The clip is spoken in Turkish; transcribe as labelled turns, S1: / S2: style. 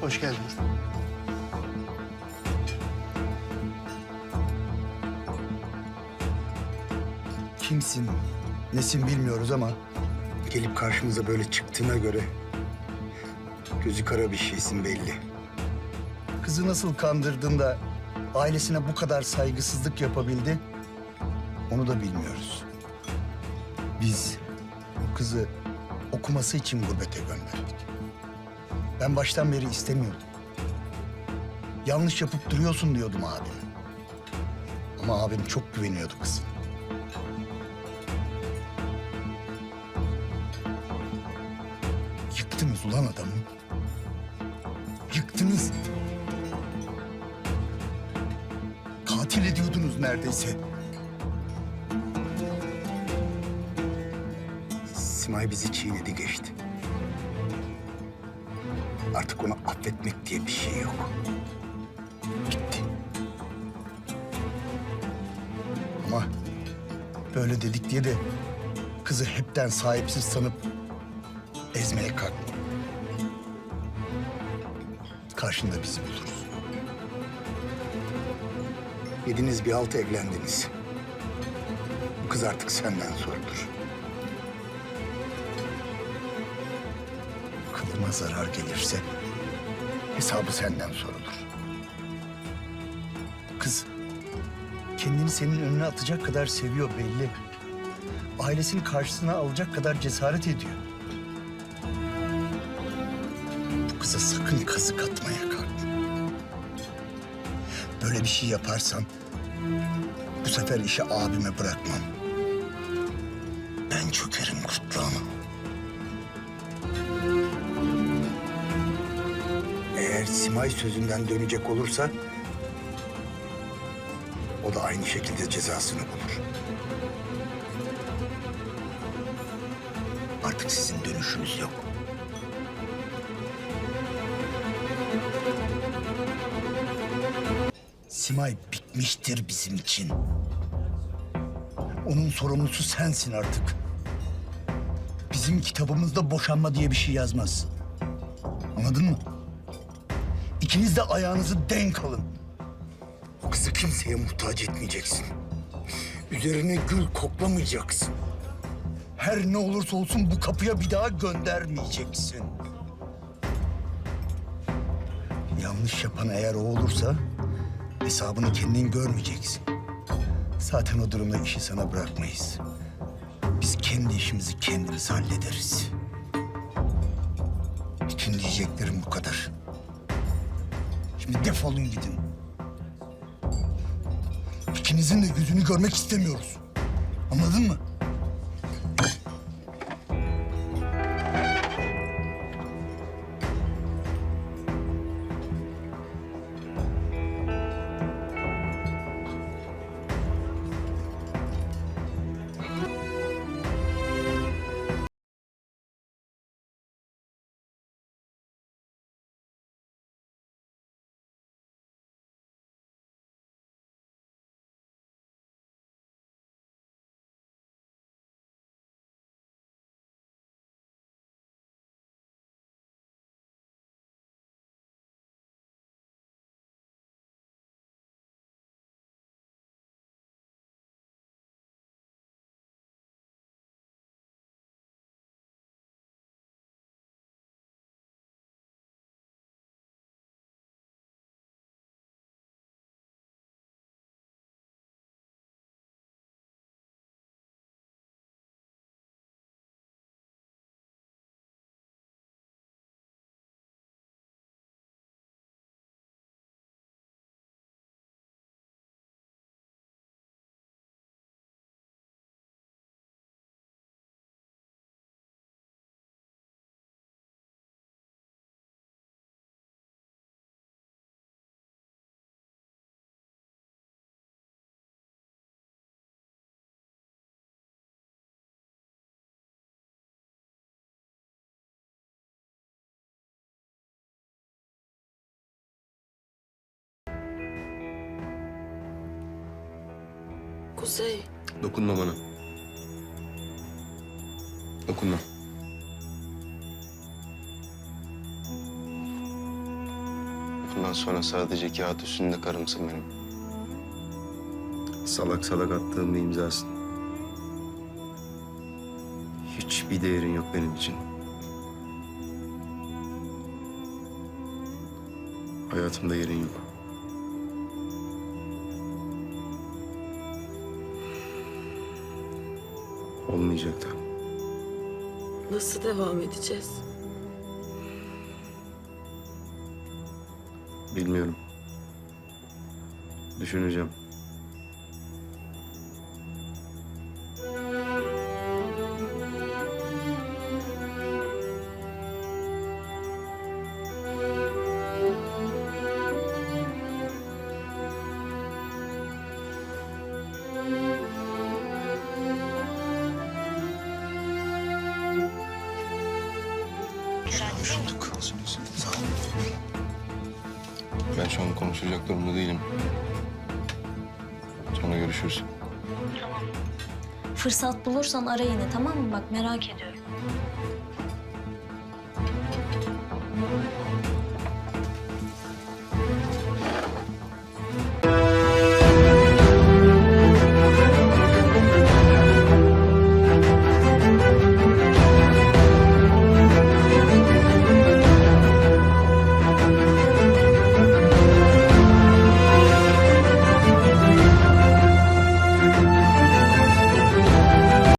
S1: Hoş geldin.
S2: Kimsin, nesin bilmiyoruz ama
S3: Gelip karşımıza böyle çıktığına göre gözü kara bir şeysin belli.
S2: kızı nasıl kandırdın da ailesine bu kadar saygısızlık yapabildi onu da bilmiyoruz. Biz bu kızı okuması için gurbete gönderdik. Ben baştan beri istemiyordum. Yanlış yapıp duruyorsun diyordum abim. Ama abim çok güveniyordu kızına. Yıktınız ulan adamı. Yıktınız. Katil ediyordunuz neredeyse.
S3: Simay bizi çiğnedi geçti. Artık onu affetmek diye bir şey yok. Bitti.
S2: Ama böyle dedik diye de kızı hepten sahipsiz sanıp ezmeye kalkma. Karşında bizi buluruz.
S3: Yediniz bir altı evlendiniz. Bu kız artık senden sorulur.
S2: Kılıma zarar gelirse hesabı senden sorulur. Kız kendini senin önüne atacak kadar seviyor belli. Ailesini karşısına alacak kadar cesaret ediyor. Bu kıza sakın kazık atmaya kalkma. Böyle bir şey yaparsan bu sefer işi abime bırakmam. Ben çökerim kurtlağıma.
S3: Simay sözünden dönecek olursa... ...o da aynı şekilde cezasını bulur.
S2: Artık sizin dönüşünüz yok. Simay bitmiştir bizim için. Onun sorumlusu sensin artık. Bizim kitabımızda boşanma diye bir şey yazmaz. Anladın mı? İkiniz de ayağınızı denk alın.
S3: O kızı kimseye muhtaç etmeyeceksin. Üzerine gül koklamayacaksın.
S2: Her ne olursa olsun bu kapıya bir daha göndermeyeceksin. Yanlış yapan eğer o olursa hesabını kendin görmeyeceksin. Zaten o durumda işi sana bırakmayız. Biz kendi işimizi kendimiz hallederiz. Bütün diyeceklerim bu kadar. Şimdi defolun gidin. İkinizin de yüzünü görmek istemiyoruz. Anladın mı?
S4: Kuzey,
S5: Dokunma bana. Dokunma.
S1: Bundan sonra sadece kağıt üstünde karımsın benim. Salak salak attığım bir imzasın. Hiçbir değerin yok benim için. Hayatımda yerin yok. Olmayacak da.
S4: Nasıl devam edeceğiz?
S1: Bilmiyorum. Düşüneceğim.
S2: Sağ ol.
S1: Ben şu an konuşacak durumda değilim. Sonra görüşürüz.
S5: Fırsat bulursan ara yine tamam mı? Bak merak ediyorum.